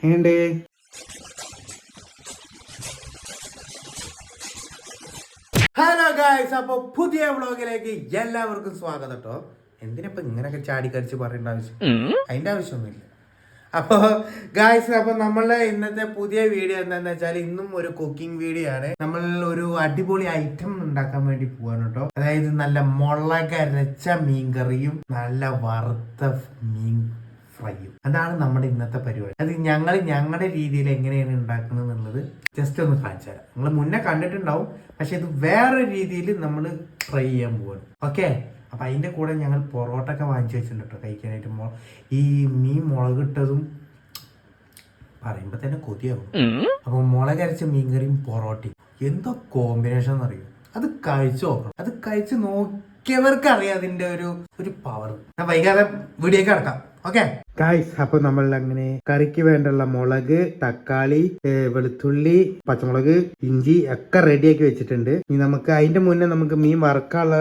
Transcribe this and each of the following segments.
എങ്ങനെയുണ്ട് hello guys അപ്പോൾ പുതിയ വ്ളോഗിലേക്ക് എല്ലാവർക്കും സ്വാഗതം കേട്ടോ എന്തിനപ്പൊ ഇങ്ങനെയൊക്കെ ചാടിക്കരിച്ച് പറയേണ്ട ആവശ്യം? അതിന്റെ ആവശ്യമൊന്നുമില്ല. അപ്പോ ഗായ്സ് അപ്പൊ നമ്മളുടെ ഇന്നത്തെ പുതിയ വീഡിയോ എന്താന്ന് വെച്ചാൽ ഇന്നും ഒരു കുക്കിംഗ് വീഡിയോ ആണ്. നമ്മൾ ഒരു അടിപൊളി ഐറ്റം ഉണ്ടാക്കാൻ വേണ്ടി പോവാണ് കേട്ടോ. അതായത് നല്ല മുളകരച്ച മീൻകറിയും നല്ല വറുത്ത മീൻ ഫ്രൈയും. അതാണ് നമ്മുടെ ഇന്നത്തെ പരിപാടി. അത് ഞങ്ങൾ ഞങ്ങളുടെ രീതിയിൽ എങ്ങനെയാണ് ഉണ്ടാക്കുന്നത് എന്നുള്ളത് ജസ്റ്റ് ഒന്ന് കാണിച്ചു തരാം. നിങ്ങൾ മുന്നേ കണ്ടിട്ടുണ്ടാവും പക്ഷെ ഇത് വേറെ രീതിയിൽ നമ്മൾ ഫ്രൈ ചെയ്യാൻ പോവാണ്. ഓക്കെ അപ്പൊ അതിന്റെ കൂടെ ഞങ്ങൾ പൊറോട്ട ഒക്കെ വാങ്ങിച്ചു വെച്ചിട്ടുണ്ട് കേട്ടോ കഴിക്കാനായിട്ട്. മൊ- ഈ മീൻ മുളകിട്ടതും പറയുമ്പോൾ തന്നെ കൊതിയാവും. അപ്പോൾ മുളകരച്ച മീൻകറിയും പൊറോട്ടയും. എന്തോ കോമ്പിനേഷൻ എന്നറിയോ അത് കഴിച്ചു നോക്കണം. അത് കഴിച്ച് നോക്കിയവർക്ക് അറിയാം അതിന്റെ ഒരു ഒരു പവർ ഞാൻ വൈകാതെ വീഡിയോ കിടക്കാം. ഓക്കെ ഗായ്സ് അപ്പൊ നമ്മൾ അങ്ങനെ കറിക്ക് വേണ്ടുള്ള മുളക് തക്കാളി വെളുത്തുള്ളി പച്ചമുളക് ഇഞ്ചി ഒക്കെ റെഡിയാക്കി വെച്ചിട്ടുണ്ട്. ഇനി നമുക്ക് അതിന്റെ മുന്നേ നമുക്ക് മീൻ വറക്കാനുള്ള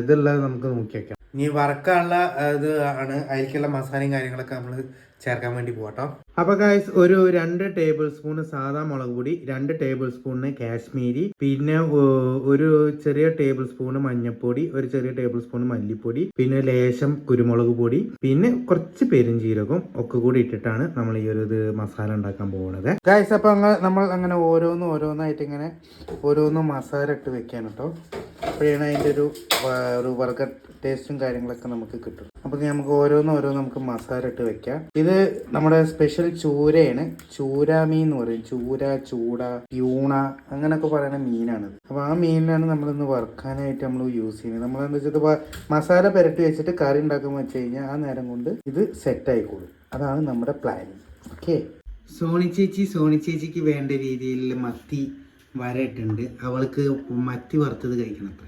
ഇതുള്ളത് നമുക്ക് നോക്കി വെക്കാം. ഇനി വറക്കാനുള്ള ഇത് ആണ്. അതിലേക്കുള്ള മസാലയും കാര്യങ്ങളൊക്കെ നമ്മൾ ചേർക്കാൻ വേണ്ടി പോകട്ടോ അപ്പൊ ഗായ്സ് ഒരു രണ്ട് ടേബിൾ സ്പൂൺ സാധാ മുളക് പൊടി രണ്ട് ടേബിൾ സ്പൂണിന് കാശ്മീരി പിന്നെ ഒരു ചെറിയ ടേബിൾ സ്പൂണ് മഞ്ഞൾപ്പൊടി ഒരു ചെറിയ ടേബിൾ സ്പൂൺ മല്ലിപ്പൊടി പിന്നെ ലേശം കുരുമുളക് പൊടി പിന്നെ കുറച്ച് പെരുംജീരകം ഒക്കെ കൂടി ഇട്ടിട്ടാണ് നമ്മൾ ഈ ഒരു ഇത് മസാല ഉണ്ടാക്കാൻ പോകുന്നത് ഗായ്സ് അപ്പൊ നമ്മൾ അങ്ങനെ ഓരോന്നും ഓരോന്നായിട്ട് ഇങ്ങനെ ഓരോന്നും മസാല ഇട്ട് വെക്കാൻ കേട്ടോ അപ്പോഴാണ് അതിന്റെ ഒരു ഒരു വർഗ ടേസ്റ്റും കാര്യങ്ങളൊക്കെ നമുക്ക് കിട്ടും അപ്പം നമുക്ക് ഓരോന്ന് ഓരോന്ന് നമുക്ക് മസാല ഇട്ട് വെക്കാം. ഇത് നമ്മുടെ സ്പെഷ്യൽ ചൂരയാണ്. ചൂര മീൻ എന്ന് പറയും. ചൂര ചൂട പ്യൂണ അങ്ങനെയൊക്കെ പറയുന്ന മീനാണ് അപ്പോൾ ആ മീനിലാണ് നമ്മളിന്ന് വറുക്കാനായിട്ട് നമ്മൾ യൂസ് ചെയ്യുന്നത്. നമ്മളെന്താ വെച്ചാൽ മസാല പുരട്ടി വെച്ചിട്ട് കറി ഉണ്ടാക്കുമ്പോൾ വെച്ച് കഴിഞ്ഞാൽ ആ നേരം കൊണ്ട് ഇത് സെറ്റ് ആയിക്കോളും. അതാണ് നമ്മുടെ പ്ലാനിങ് ഓക്കെ സോണി ചേച്ചി സോണി ചേച്ചിക്ക് വേണ്ട രീതിയിൽ മത്തി വരട്ടുണ്ട് അവൾക്ക് മത്തി വറുത്തത് കഴിക്കണം അത്ര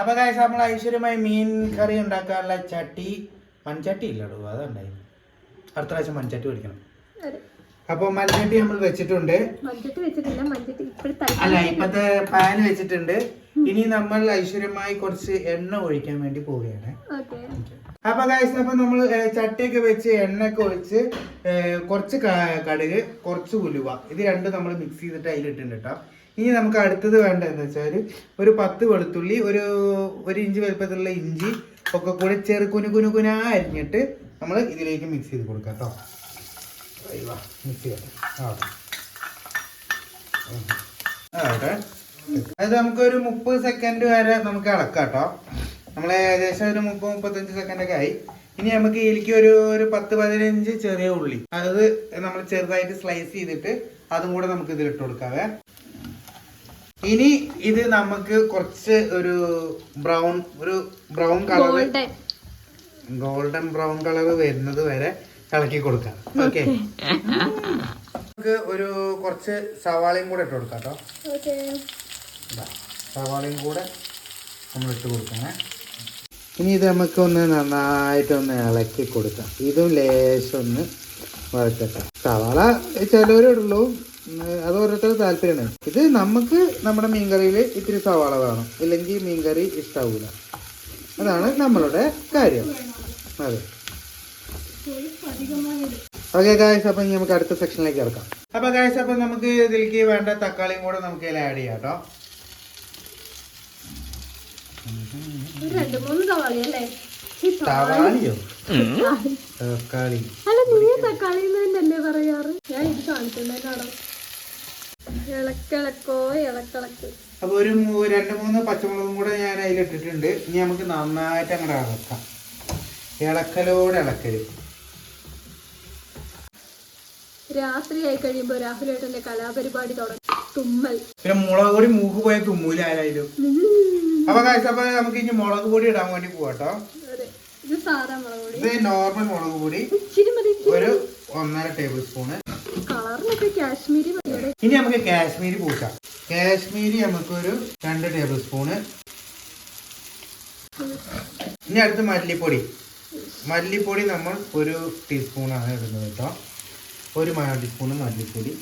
അപ്പൊ കാശ് നമ്മൾ ഐശ്വര്യമായി മീൻ കറി ഉണ്ടാക്കാനുള്ള ചട്ടി മൺചട്ടി ഇല്ലടോ അതുണ്ടായി അടുത്ത പ്രാവശ്യം മൺചട്ടി മേടിക്കണം. അപ്പൊ മൺചട്ടി നമ്മൾ വെച്ചിട്ടുണ്ട്. അല്ല ഇപ്പത്തെ പാൻ വെച്ചിട്ടുണ്ട്. ഇനി നമ്മൾ ഐശ്വര്യമായി കുറച്ച് എണ്ണ ഒഴിക്കാൻ വേണ്ടി പോവുകയാണ്. ഓക്കെ. അപ്പൊ ഗൈസ് അപ്പൊ നമ്മൾ ചട്ടിയൊക്കെ വെച്ച് എണ്ണയൊക്കെ ഒഴിച്ച് കുറച്ച് കടുക് കുറച്ച് ഉലുവ. ഇത് രണ്ടും നമ്മൾ മിക്സ് ചെയ്തിട്ട് അതിലിട്ടുണ്ട് കേട്ടോ ഇനി നമുക്ക് അടുത്തത് വേണ്ട എന്താ വെച്ചാൽ ഒരു പത്ത് വെളുത്തുള്ളി ഒരു ഒരു ഇഞ്ച് വലുപ്പത്തിലുള്ള ഇഞ്ചി ഒക്കെ കൂടെ ചെറു കുനു കുനു കുനാ അരിഞ്ഞിട്ട് നമ്മൾ ഇതിലേക്ക് മിക്സ് ചെയ്ത് കൊടുക്കാം കേട്ടോ മിക്സ് ചെയ്യാം. ആ അത് നമുക്കൊരു മുപ്പത് സെക്കൻഡ് വരെ നമുക്ക് ഇളക്കാം കേട്ടോ നമ്മൾ ഏകദേശം ഒരു മുപ്പത് മുപ്പത്തഞ്ച് സെക്കൻഡ് ഒക്കെ ആയി. ഇനി നമുക്ക് ഇതിലേക്ക് ഒരു ഒരു പത്ത് പതിനഞ്ച് ചെറിയ ഉള്ളി. അത് നമ്മൾ ചെറുതായിട്ട് സ്ലൈസ് ചെയ്തിട്ട് അതും കൂടെ നമുക്ക് ഇതിൽ ഇട്ട് കൊടുക്കാവേ. ഇനി ഇത് നമുക്ക് കുറച്ച് ഒരു ബ്രൗൺ ഒരു brown colour golden golden brown colour വരുന്നത് വരെ ഇളക്കി കൊടുക്കാം. ഓക്കെ നമുക്ക് ഒരു കുറച്ച് സവാളയും കൂടെ ഇട്ട് കൊടുക്കാം കേട്ടോ. സവാളയും കൂടെ നമ്മൾ ഇട്ട് കൊടുക്കണേ. ഇനി ഇത് നമുക്കൊന്ന് നന്നായിട്ടൊന്ന് ഇളക്കി കൊടുക്കാം. ഇതും ലേശൊന്ന് വഴക്കട്ടെ സവാള ചിലവരുള്ളൂ അത് ഓരോരുത്തരുടെ താല്പര്യമാണ്. ഇത് നമുക്ക് നമ്മുടെ മീൻകറിയിൽ ഇത്തിരി സവാള വേണം. ഇല്ലെങ്കിൽ മീൻകറി ഇഷ്ടാവൂല. അതാണ് നമ്മളുടെ കാര്യം. അതെ. ഓക്കെ ഗായസ് അപ്പം നമുക്ക് അടുത്ത സെക്ഷനിലേക്ക് ഇറക്കാം അപ്പൊ ഗായസ് അപ്പം നമുക്ക് ഇതിലേക്ക് വേണ്ട തക്കാളിയും കൂടെ നമുക്ക് ഇതിൽ ആഡ് ചെയ്യാം കേട്ടോ രണ്ട് മൂന്ന് തവാളി അല്ലേ? തവാളിയോ തക്കാളി അല്ല നീ തക്കാളി തന്നെയല്ലേ പറയാറ്? ഞാൻ ഇത് കാണിച്ചിട്ടുണ്ടായിരുന്നു ഇളക്കിളക്കോ ഇളക്കിളക്ക്. അപ്പൊ ഒരു മൂ- രണ്ട് മൂന്ന് പച്ചമുളകും കൂടെ ഞാൻ അതിലിട്ടിട്ടുണ്ട്. ഇനി നമുക്ക് നന്നായിട്ട് അങ്ങോട്ട് ഇളക്കാം. ഇളക്കലോടെ ഇളക്കൽ. രാത്രി ആയി കഴിയുമ്പോ രാഹുലേട്ടന്റെ കലാപരിപാടി തുടങ്ങി. തുമ്മൽ. പിന്നെ മുളക് പൊടി മൂക്ക് പോയ തുമ്മൂല ആരായാലും. അപ്പൊ കാഴ്ച അപ്പൊ നമുക്ക് ഇനി മുളക് പൊടി ഇടാൻ വേണ്ടി പോവാട്ടോ ഇത് സാധാ മുളക് പൊടി. ഇത് നോർമൽ മുളക് പൊടി. ഒരു ഒന്നര ടേബിൾ സ്പൂണ് കളറിനൊക്കെ കാശ്മീരി ഇനി നമുക്ക് കാശ്മീരി പൂട്ടാം കാശ്മീരി നമുക്കൊരു രണ്ട് ടേബിൾ സ്പൂണ് ഇനി അടുത്ത് മല്ലിപ്പൊടി. മല്ലിപ്പൊടി നമ്മൾ ഒരു ടീസ്പൂണാണ് ഇടുന്നത് കേട്ടോ ഒരു ടീസ്പൂണ് മല്ലിപ്പൊടി.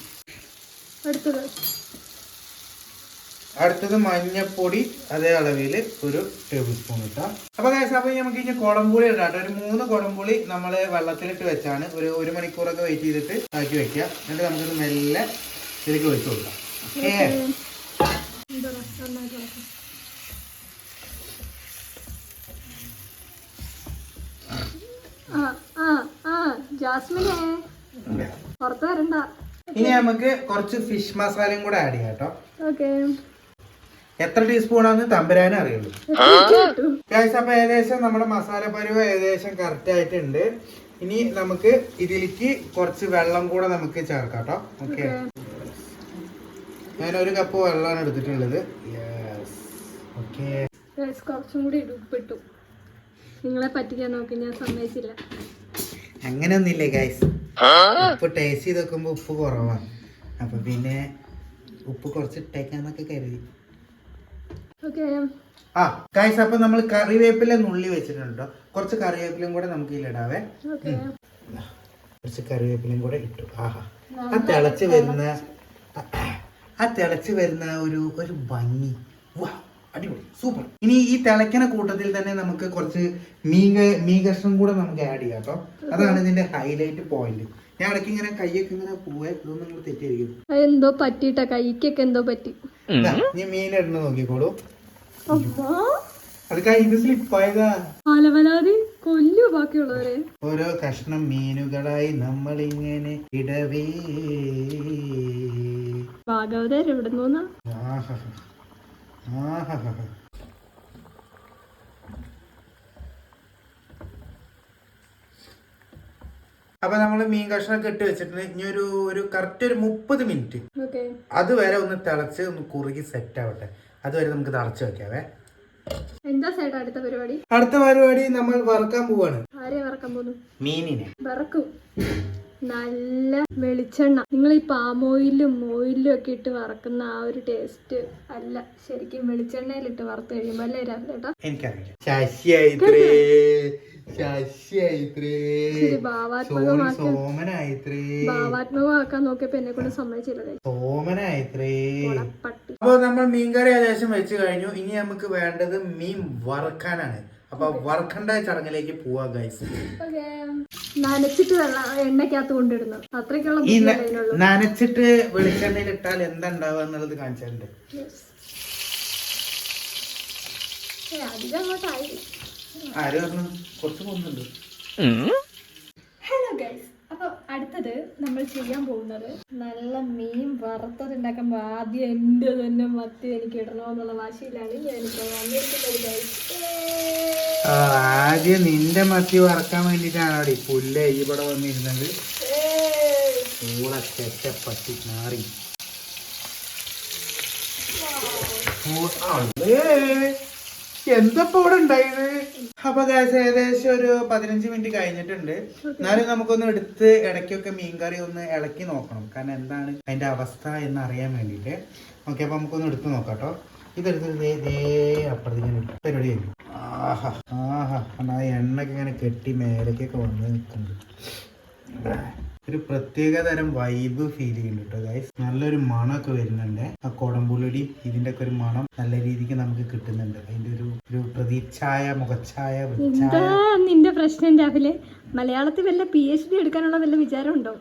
അടുത്തത്. അടുത്തത് മഞ്ഞപ്പൊടി അതേ അളവിൽ ഒരു ടേബിൾ സ്പൂൺ ഇട്ടാം. അപ്പൊ guys, അപ്പൊ നമുക്ക് ഇനി കുടംപുളി ഇടാട്ടോ ഒരു മൂന്ന് കുടംപുളി നമ്മൾ വെള്ളത്തിലിട്ട് വെച്ചാണ് ഒരു ഒരു മണിക്കൂറൊക്കെ വെയിറ്റ് ചെയ്തിട്ട് ആക്കി വെക്കുക. എന്നിട്ട് നമുക്കിത് മെല്ലെ ഇതിലേക്ക് ഒഴിച്ചു കൊടുക്കാം. ഓക്കേ ജാസ്മിനെ പുറത്ത് വരണ്ട. ഇനി നമുക്ക് കുറച്ച് ഫിഷ് മസാലയും കൂടെ ആഡ് ചെയ്യാം കേട്ടോ. ഓക്കെ എത്ര ടീസ്പൂണാന്ന് തമ്പുരാനെ അറിയുള്ളൂ. ഗൈസ് അപ്പൊ ഏകദേശം നമ്മുടെ മസാല പരുവ് ഏകദേശം കറക്റ്റ് ആയിട്ടുണ്ട്. ഇനി നമുക്ക് ഇതിലേക്ക് കുറച്ച് വെള്ളം കൂടെ നമുക്ക് ചേർക്കാം കേട്ടോ ഓക്കെ ഞാൻ ഒരു കപ്പ് വെള്ളമാണ് എടുത്തിട്ടുള്ളത്. യെസ് ഓക്കെ കുറച്ചും കൂടി ഉപ്പിട്ടു. നിങ്ങളെ പറ്റിക്കാൻ നോക്കി ഞാൻ സമ്മതിച്ചില്ല. അങ്ങനെയൊന്നുമില്ലേ ഗൈസ് ഉപ്പ് ടേസ്റ്റ് ചെയ്ത് നോക്കുമ്പോൾ ഉപ്പ് കുറവാണ്. അപ്പൊ പിന്നെ ഉപ്പ് കുറച്ച് ഇട്ടേക്കാന്നൊക്കെ കരുതി. ആ കായ്സ് അപ്പൊ നമ്മൾ കറിവേപ്പില നുള്ളി വെച്ചിട്ടുണ്ട് കുറച്ച് കറിവേപ്പിലയും കൂടെ നമുക്ക് ഇതിലിടാവേ കുറച്ച് കറിവേപ്പിലയും കൂടെ ഇട്ടു. ആഹാ. ആ തിളച്ച് വരുന്ന ആ തിളച്ച് വരുന്ന ഒരു ഒരു ഭംഗി. വാ അടിപൊളി. സൂപ്പർ. ഇനി ഈ തിളയ്ക്കണ കൂട്ടത്തിൽ തന്നെ നമുക്ക് കുറച്ച് മീൻ മീൻ കഷ്ണം കൂടെ നമുക്ക് ആഡ് ചെയ്യാം കേട്ടോ. അതാണ് ഇതിന്റെ ഹൈലൈറ്റ് പോയിന്റ് ഞാൻ ഇടയ്ക്ക് ഇങ്ങനെ കൈയൊക്കെ ഇങ്ങനെ പോവേ. ഇതൊന്നും നിങ്ങൾ തെറ്റിയിരിക്കും എന്തോ പറ്റിട്ടാ കൈക്കൊക്കെ എന്തോ പറ്റി? നീ മീൻ ഇടുന്ന നോക്കിക്കോളൂ. അമ്മോ. അത് കയ്യിൽ സ്ലിപ്പായതാ ആലവലാതി കൊല്ലു ബാക്കിയുള്ളവരെ. ഓരോ കഷ്ണം മീനുകളായി നമ്മൾ ഇങ്ങനെ ഇടവേ. ഭാഗവതർ എവിടെ നിന്നാ ആഹാ. ആഹാ. അപ്പൊ നമ്മൾ മീൻ കഷ്ണമൊക്കെ ഇട്ട് വെച്ചിട്ടുണ്ട്. ഇനി ഒരു ഒരു കറക്റ്റ് ഒരു മുപ്പത് മിനിറ്റ് അതുവരെ ഒന്ന് തിളച്ച് ഒന്ന് കുറുകി സെറ്റ് ആവട്ടെ. അതുവരെ നമുക്ക് തിളച്ച് വെക്കാവേ. എന്താ സൈഡ് അടുത്ത പരിപാടി? അടുത്ത പരിപാടി നമ്മൾ വറക്കാൻ പോവാണ്. ആരെ വറക്കാൻ പോകുന്നു മീനിനെ. വറക്കും. നല്ല വെളിച്ചെണ്ണ. നിങ്ങൾ ഈ പാം ഓയിലും ഓയിലും ഒക്കെ ഇട്ട് വറക്കുന്ന ആ ഒരു ടേസ്റ്റ് അല്ല. ശരിക്കും വെളിച്ചെണ്ണയിലിട്ട് വറുത്ത് കഴിയുമ്പോൾ അല്ലേ രാവിലേട്ടാ എനിക്കറിയില്ല. ശശിയായിത്രേ ശശിയായിത്രേ ശരി ഭാവാത്മകമാക്കാൻ സോമനായിത്രേ ഭാവാത്മകമാക്കാൻ നോക്കിയപ്പോ എന്നെ കൊണ്ട് സമ്മതിച്ചില്ല സോമനായിത്രേ പട്ടി അപ്പൊ നമ്മൾ മീൻകറി ഏകദേശം വെച്ച് കഴിഞ്ഞു. ഇനി നമുക്ക് വേണ്ടത് മീൻ വറുക്കാനാണ്. അപ്പൊ വറുക്കണ്ട ചടങ്ങിലേക്ക് പോവാ ഗൈസ്. നനച്ചിട്ട് വെള്ളം എണ്ണക്കകത്ത് അത്രയ്ക്കുള്ള വെളിച്ചെണ്ണയിൽ ഇട്ടാൽ എന്താ ഉണ്ടാവുക എന്നുള്ളത് കാണിച്ചിട്ടുണ്ട്. അധികം അങ്ങോട്ടായില്ല ആര് പറഞ്ഞു? കുറച്ച് പോകുന്നുണ്ട്. ഹലോ ഗൈസ് അപ്പൊ അടുത്തത് നമ്മൾ ചെയ്യാൻ പോകുന്നത് നല്ല മീൻ വറുത്തത് ഉണ്ടാക്കുമ്പോൾ ആദ്യം എന്റെ തന്നെ മത്തി എനിക്ക് ഇടണമെന്നുള്ള വാശിയിലാണ് ആ, ആദ്യം നിന്റെ മത്തി വറക്കാൻ വേണ്ടിട്ടാണ് അവിടെ പുല്ല് ഇവിടെ വന്നിരുന്നത്. ചെറ്റപ്പട്ടി മാറി. എന്തപ്പോ ഇവിടെ ഉണ്ടായത്? അപ്പൊ ഗാസ് ഏകദേശം ഒരു പതിനഞ്ച് മിനിറ്റ് കഴിഞ്ഞിട്ടുണ്ട്. എന്നാലും നമുക്കൊന്ന് എടുത്ത് ഇടയ്ക്കൊക്കെ മീൻകറി ഒന്ന് ഇളക്കി നോക്കണം. കാരണം എന്താണ് അതിന്റെ അവസ്ഥ എന്ന് അറിയാൻ വേണ്ടിയിട്ട്. ഓക്കെ അപ്പൊ നമുക്കൊന്ന് എടുത്ത് നോക്കാട്ടോ കേട്ടോ. ഇതെടുത്ത് ഇതേ പരിപാടി ആഹാ ആഹാ. എണ്ണയൊക്കെ ഇങ്ങനെ കെട്ടി മേലേക്കൊക്കെ വന്ന് നിൽക്കുന്നുണ്ട്. ഒരു പ്രത്യേക തരം വൈബ് ഫീൽ ചെയ്യുന്നുണ്ട് കേട്ടോ ഗൈസ് നല്ലൊരു മണമൊക്കെ വരുന്നുണ്ട്. ആ കൊടമ്പുളി ഇതിന്റെ ഒക്കെ ഒരു മണം നല്ല രീതിക്ക് നമുക്ക് കിട്ടുന്നുണ്ട്. അതിന്റെ ഒരു ഒരു പ്രതീക്ഷായ മുഖച്ഛായ എന്താ നിന്റെ പ്രശ്നം രാവിലെ മലയാളത്തിൽ വല്ല പി എച്ച് ഡി എടുക്കാനുള്ള വല്ല വിചാരമുണ്ടോ?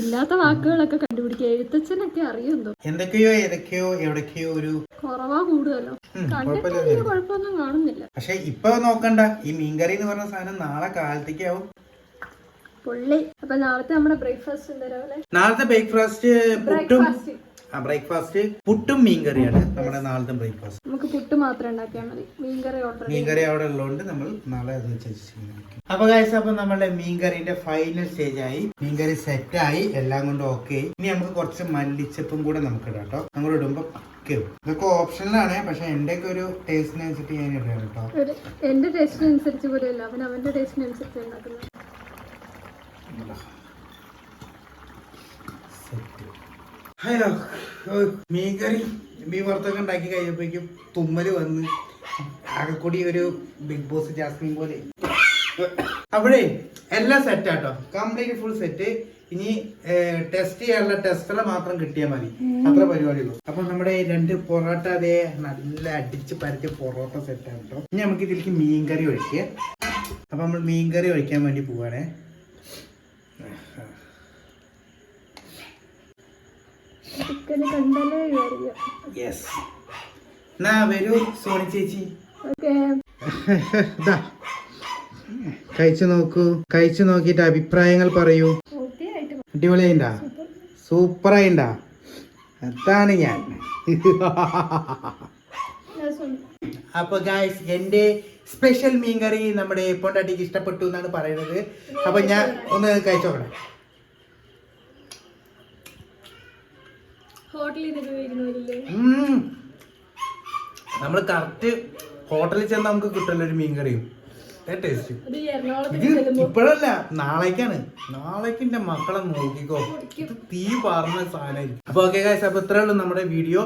ഇല്ലാത്ത വാക്കുകളൊക്കെ കണ്ടുപിടിക്കുക. എഴുത്തച്ഛനൊക്കെ അറിയുന്നുണ്ടോ? എന്തൊക്കെയോ ഏതൊക്കെയോ എവിടൊക്കെയോ ഒരു കുറവാ കൂടുതലോ? കണ്ടിട്ട് കുഴപ്പമൊന്നും കാണുന്നില്ല. പക്ഷെ ഇപ്പൊ നോക്കണ്ട. ഈ മീൻകറി എന്ന് പറഞ്ഞ സാധനം നാളെ കാലത്തേക്കാവും. പൊള്ളി. അപ്പൊ നാളത്തെ നമ്മുടെ ബ്രേക്ക്ഫാസ്റ്റ് എന്താ രാവിലെ? നാളത്തെ ബ്രേക്ക്ഫാസ്റ്റ് പുട്ടും ബ്രേക്ക്ഫാസ്റ്റ് ആ ബ്രേക്ക്ഫാസ്റ്റ് പുട്ടും മീൻകറിയാണ് നമ്മുടെ നാളത്തെ ബ്രേക്ക്ഫാസ്റ്റ് നമുക്ക് പുട്ട് മാത്രം ഉണ്ടാക്കിയാൽ മതി. മീൻകറി ഓർഡർ മീൻകറി അവിടെ ഉള്ളതുകൊണ്ട് നമ്മൾ നാളെ അത് വെച്ച്. അപ്പൊ ഗൈസ് അപ്പൊ നമ്മുടെ മീൻകറിന്റെ ഫൈനൽ സ്റ്റേജ് ആയി. മീൻകറി സെറ്റ് ആയി. എല്ലാം കൊണ്ടും ഓക്കെ ഇനി നമുക്ക് കുറച്ച് മല്ലിച്ചപ്പും കൂടെ നമുക്ക് ഇടാം കേട്ടോ. നമ്മൾ ഇടുമ്പോ പക്കും ഇതൊക്കെ ഓപ്ഷനിലാണ് പക്ഷെ എന്റെ ഒക്കെ ഒരു ടേസ്റ്റിനനുസരിച്ച് ഞാൻ ഇടാം കേട്ടോ. എന്റെ ടേസ്റ്റിനനുസരിച്ച് പോലും അവൻ അവന്റെ ടേസ്റ്റിനനുസരിച്ച് ഉണ്ടാക്കുന്നത്. ഹലോ മീൻകറി മീൻ വറുത്തൊക്കെ ഉണ്ടാക്കി കഴിഞ്ഞപ്പോഴേക്കും തുമ്മൽ വന്ന് ആകെക്കൂടി ഒരു ബിഗ് ബോസ് ജാസ്മിൻ പോലെ. അവിടെ എല്ലാം സെറ്റ് ആട്ടോ. കംപ്ലീറ്റ് ഫുൾ സെറ്റ് ഇനി ടെസ്റ്റ് ചെയ്യാനുള്ള ടെസ്റ്ററെ മാത്രം കിട്ടിയാൽ മതി. അത്ര പരിപാടിയുള്ളൂ. അപ്പൊ നമ്മുടെ രണ്ട് പൊറോട്ട അതേ നല്ല അടിച്ച് പരത്തിയ പൊറോട്ട സെറ്റ് ആണ് കേട്ടോ ഇനി നമുക്ക് ഇതിലേക്ക് മീൻകറി ഒഴിക്കുക അപ്പൊ നമ്മൾ മീൻകറി ഒഴിക്കാൻ വേണ്ടി പോവാണേ. യെസ് എന്നാ വരൂ. സോണി ചേച്ചി. കഴിച്ചു നോക്കൂ. കഴിച്ചു നോക്കിയിട്ട് അഭിപ്രായങ്ങൾ പറയൂ. അടിപൊളിയായിണ്ടാ? സൂപ്പറായിണ്ടാ? അതാണ് ഞാൻ. അപ്പൊ ഗായ്സ് എന്റെ സ്പെഷ്യൽ മീൻകറി നമ്മുടെ പൊണ്ടാട്ടിക്ക് ഇഷ്ടപ്പെട്ടു എന്നാണ് പറയുന്നത്. അപ്പൊ ഞാൻ ഒന്ന് നിന്ന് ഉപയോഗിക്കുന്നില്ലേ നമ്മൾ കറക്റ്റ് ഹോട്ടലിൽ ചെന്ന് നമുക്ക് കിട്ടുന്ന ഒരു മീൻകറിയും. ടേസ്റ്റ് ഇത് ഇപ്പോഴല്ല നാളേക്കാണ്. നാളേക്ക് എന്റെ മക്കളെ നോക്കിക്കോ. തീ പറഞ്ഞ സാധനമായിരിക്കും. അപ്പൊ ഓക്കെ ഗൈസ് അപ്പൊ ഇത്രേ ഉള്ളൂ നമ്മുടെ വീഡിയോ.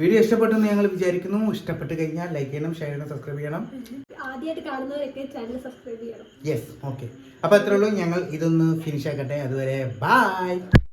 വീഡിയോ ഇഷ്ടപ്പെട്ടെന്ന് ഞങ്ങൾ വിചാരിക്കുന്നു. ഇഷ്ടപ്പെട്ട് കഴിഞ്ഞാൽ ലൈക്ക് ചെയ്യണം ഷെയർ ചെയ്യണം സബ്സ്ക്രൈബ് ചെയ്യണം. ആദ്യമായിട്ട് കാണുന്നവരൊക്കെ ചാനൽ സബ്സ്ക്രൈബ് ചെയ്യണം. യെസ് ഓക്കെ അപ്പൊ അത്രേ ഉള്ളൂ. ഞങ്ങൾ ഇതൊന്ന് ഫിനിഷ് ആക്കട്ടെ. അതുവരെ ബൈ